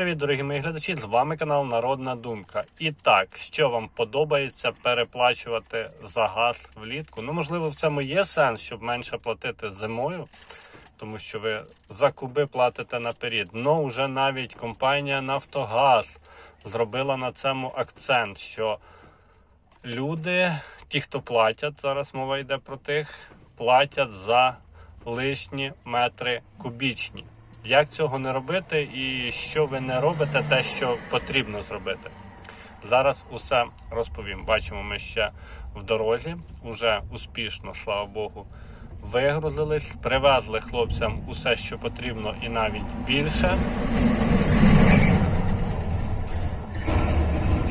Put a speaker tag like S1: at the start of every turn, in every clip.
S1: привіт, дорогі мої глядачі! З вами канал Народна Думка. І так, що вам подобається переплачувати за газ влітку? Ну, можливо, в цьому є сенс, щоб менше платити зимою, тому що ви за куби платите наперед. Ну, вже навіть компанія Нафтогаз зробила на цьому акцент, що люди, ті, хто платять, зараз мова йде про тих, платять за лишні метри кубічні. Як цього не робити і що ви не робите, те, що потрібно зробити. Зараз усе розповім. Бачимо, ми ще в дорозі, уже успішно, слава Богу, вигрузились, привезли хлопцям усе, що потрібно, і навіть більше.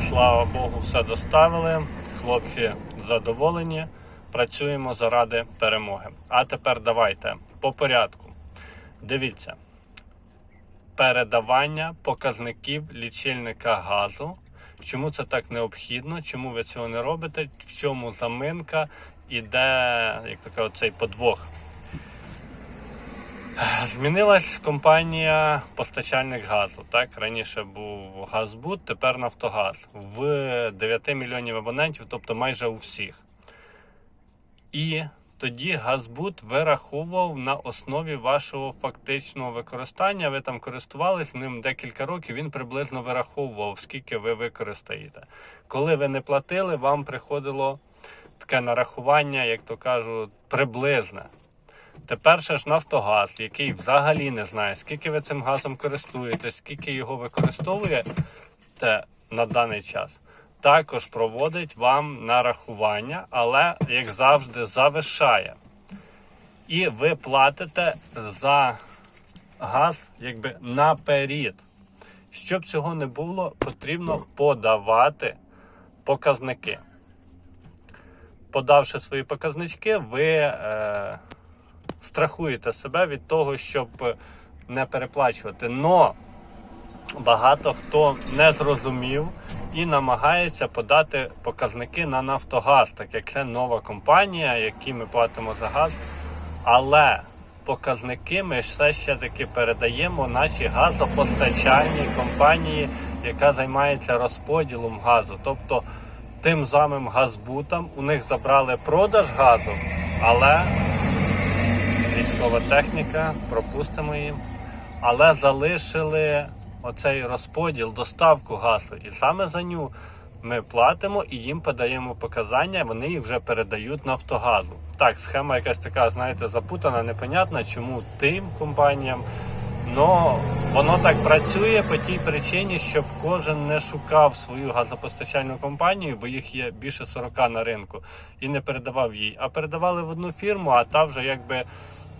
S1: Слава Богу, все доставили. Хлопці задоволені. Працюємо заради перемоги. А тепер давайте по порядку. Дивіться, передавання показників лічильника газу. Чому це так необхідно? Чому ви цього не робите? В чому заминка і як то кажуть, цей подвох? Змінилась компанія постачальник газу. Так, раніше був Газбуд, тепер Нафтогаз в 9 мільйонів абонентів, тобто майже у всіх. І тоді Газбуд вираховував на основі вашого фактичного використання. Ви там користувались ним декілька років. Він приблизно вираховував, скільки ви використаєте. Коли ви не платили, вам приходило таке нарахування, як то кажуть, приблизне. Тепер ще ж Нафтогаз, який взагалі не знає, скільки ви цим газом користуєтесь, скільки його використовуєте на даний час, також проводить вам нарахування, але, як завжди, завишає. І ви платите за газ якби наперед. Щоб цього не було, потрібно подавати показники. Подавши свої показнички, ви. Е, страхуєте себе від того, щоб не переплачувати. Но багато хто не зрозумів і намагається подати показники на Нафтогаз, так як це нова компанія, якій ми платимо за газ. Але показники ми все ще таки передаємо нашій газопостачальній компанії, яка займається розподілом газу. Тобто тим самим газбутам у них забрали продаж газу, але військова техніка, пропустимо її. Але залишили оцей розподіл, доставку газу. І саме за ню ми платимо і їм подаємо показання, вони їх вже передають Нафтогазу. Так, схема якась така, знаєте, запутана, непонятна, чому тим компаніям. Но воно так працює по тій причині, щоб кожен не шукав свою газопостачальну компанію, бо їх є більше 40 на ринку, і не передавав їй, а передавали в одну фірму, а та вже якби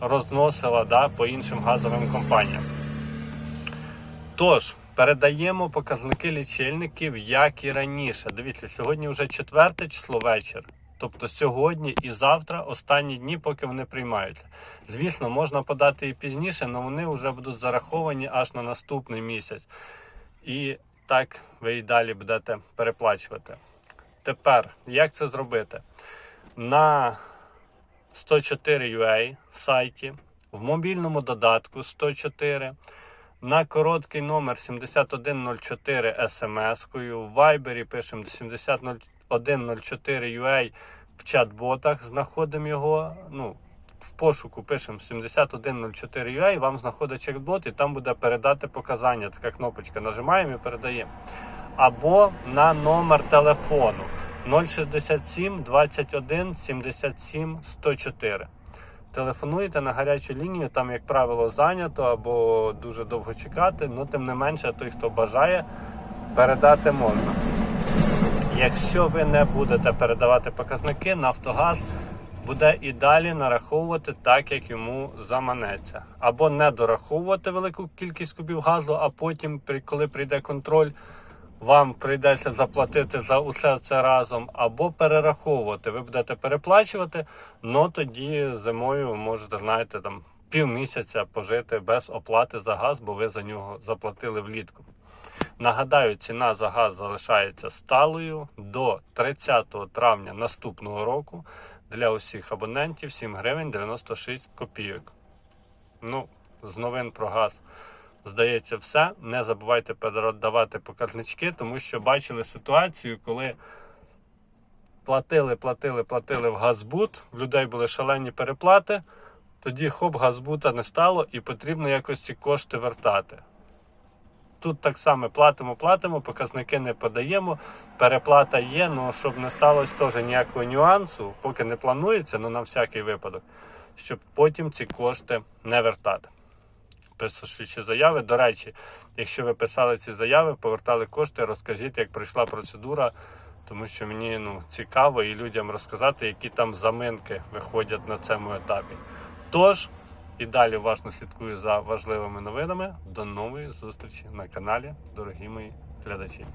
S1: розносила да, по іншим газовим компаніям. Тож, передаємо показники лічильників, як і раніше. Дивіться, сьогодні вже четверте число вечір. Тобто сьогодні і завтра останні дні, поки вони приймаються. Звісно, можна подати і пізніше, але вони вже будуть зараховані аж на наступний місяць. І так ви і далі будете переплачувати. Тепер, як це зробити? На 104 UA сайті, в мобільному додатку 104, на короткий номер 7104 смс-кою, в Viber пишемо 7104 UA в чат-ботах, знаходимо його. ну, в пошуку пишемо 7104 UA, вам знаходить чат-бот і там буде передати показання. Така кнопочка. Нажимаємо і передаємо. Або на номер телефону 067 21 77 104. Телефонуєте на гарячу лінію, там, як правило, зайнято або дуже довго чекати, але тим не менше, той, хто бажає, передати можна. Якщо ви не будете передавати показники, Нафтогаз буде і далі нараховувати так, як йому заманеться. Або не дораховувати велику кількість кубів газу, а потім, коли прийде контроль, вам прийдеться заплатити за усе це разом, або перераховувати. Ви будете переплачувати, але тоді зимою ви можете, знаєте, там півмісяця пожити без оплати за газ, бо ви за нього заплатили влітку. Нагадаю, ціна за газ залишається сталою до 30 травня наступного року для усіх абонентів 7 гривень 96 копійок. Ну, з новин про газ здається, все. Не забувайте передавати показнички, тому що бачили ситуацію, коли платили, платили, платили в Газбут, в людей були шалені переплати. Тоді хоп, Газбута не стало і потрібно якось ці кошти вертати. Тут так само платимо, платимо, показники не подаємо, переплата є, ну щоб не сталося теж ніякого нюансу, поки не планується, ну на всякий випадок, щоб потім ці кошти не вертати. Пишучи заяви. До речі, якщо ви писали ці заяви, повертали кошти, розкажіть, як пройшла процедура, тому що мені ну, цікаво і людям розказати, які там заминки виходять на цьому етапі. Тож, і далі уважно слідкую за важливими новинами. До нової зустрічі на каналі, дорогі мої глядачі.